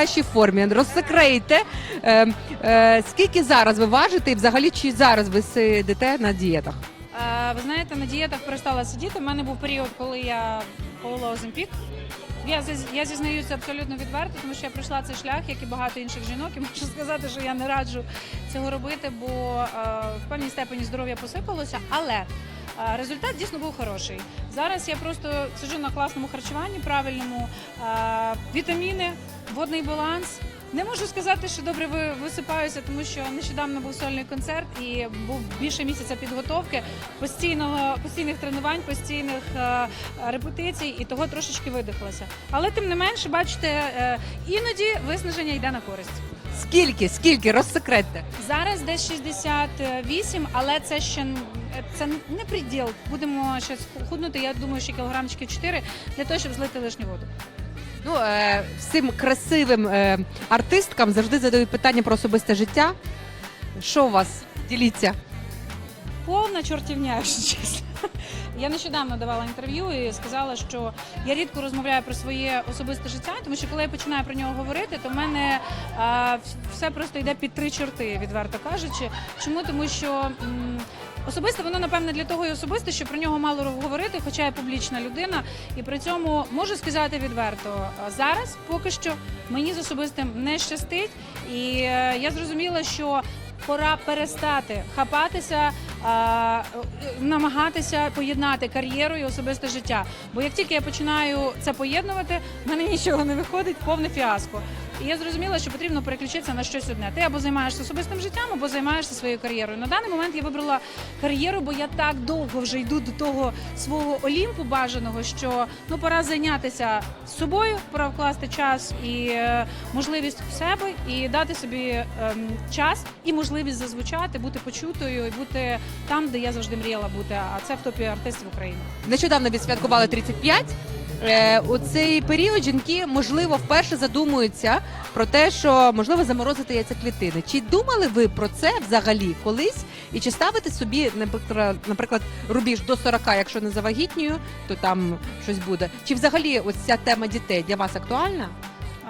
найкращій формі. Розсекрейте, е, е, скільки зараз ви важите і взагалі чи зараз ви сидите на дієтах? Е, Ви знаєте, на дієтах перестала сидіти. У мене був період, коли я полила Оземпік. Я, я зізнаюся абсолютно відверто, тому що я пройшла цей шлях, як і багато інших жінок, і можу сказати, що я не раджу цього робити, бо е, в певній степені здоров'я посипалося. Але е, результат дійсно був хороший. Зараз я просто сиджу на класному харчуванні, правильному, е, вітаміни, водний баланс. Не можу сказати, що добре ви- висипаюся, тому що нещодавно був сольний концерт і був більше місяця підготовки, постійного постійних тренувань, постійних е, репетицій, і того трошечки видихлася. Але тим не менше, бачите, е, іноді виснаження йде на користь. Скільки? Скільки? Розсекретьте. Зараз десь 68, але це ще це не приділ. Будемо ще худнути. Я думаю, що кілограмчиків 4 для того, щоб злити лишню воду. Ну, е, всім красивим е, артисткам завжди задають питання про особисте життя. Що у вас? Діліться. Повна чортівня, якщо чесно. Я нещодавно давала інтерв'ю і сказала, що я рідко розмовляю про своє особисте життя, тому що коли я починаю про нього говорити, то в мене а, все просто йде під три чорти, відверто кажучи. Чому? Тому що м, особисте воно напевне для того і особисте, що про нього мало говорити, хоча я публічна людина, і при цьому можу сказати відверто, зараз поки що мені з особистим не щастить, і е, я зрозуміла, що пора перестати хапатися, намагатися поєднати кар'єру і особисте життя. Бо як тільки я починаю це поєднувати, в мене нічого не виходить, повне фіаско. І я зрозуміла, що потрібно переключитися на щось одне. Ти або займаєшся особистим життям, або займаєшся своєю кар'єрою. На даний момент я вибрала кар'єру, бо я так довго вже йду до того свого олімпу бажаного, що ну пора зайнятися собою, пора вкласти час і е, можливість в себе, і дати собі ем, час і можливість зазвучати, бути почутою і бути там, де я завжди мріяла бути. А це в топі артистів України. Нещодавно відсвяткували 35. Е, у цей період жінки можливо вперше задумуються про те, що можливо заморозити яйцеклітини. Чи думали ви про це взагалі колись? І чи ставите собі, наприклад, наприклад, рубіж до 40, якщо не завагітнюю, то там щось буде? Чи взагалі ось ця тема дітей для вас актуальна?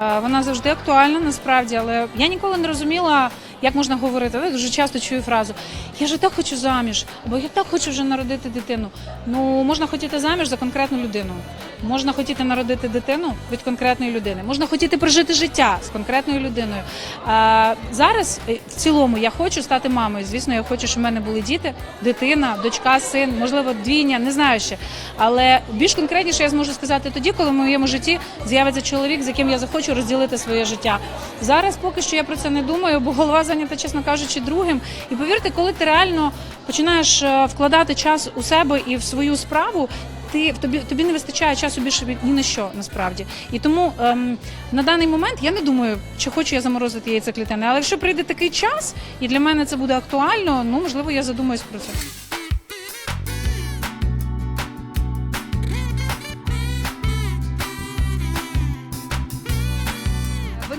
Е, Вона завжди актуальна насправді, але я ніколи не розуміла, як можна говорити. Я дуже часто чую фразу Я і так хочу заміж, або я так хочу вже народити дитину. Ну можна хотіти заміж за конкретну людину. Можна хотіти народити дитину від конкретної людини. Можна хотіти прожити життя з конкретною людиною. А, зараз е, в цілому я хочу стати мамою. Звісно, я хочу, щоб в мене були діти, дитина, дочка, син, можливо, двійня, не знаю ще. Але більш конкретніше я зможу сказати тоді, коли в моєму житті з'явиться чоловік, з яким я захочу розділити своє життя. Зараз поки що я про це не думаю, бо голова зайнята, чесно кажучи, другим. І повірте, коли ти реально починаєш е, вкладати час у себе і в свою справу. Ти в тобі тобі не вистачає часу більше від ні на що насправді. І тому ем, на даний момент я не думаю, чи хочу я заморозити яйцеклітини. Але якщо прийде такий час, і для мене це буде актуально, ну можливо, я задумаюсь про це.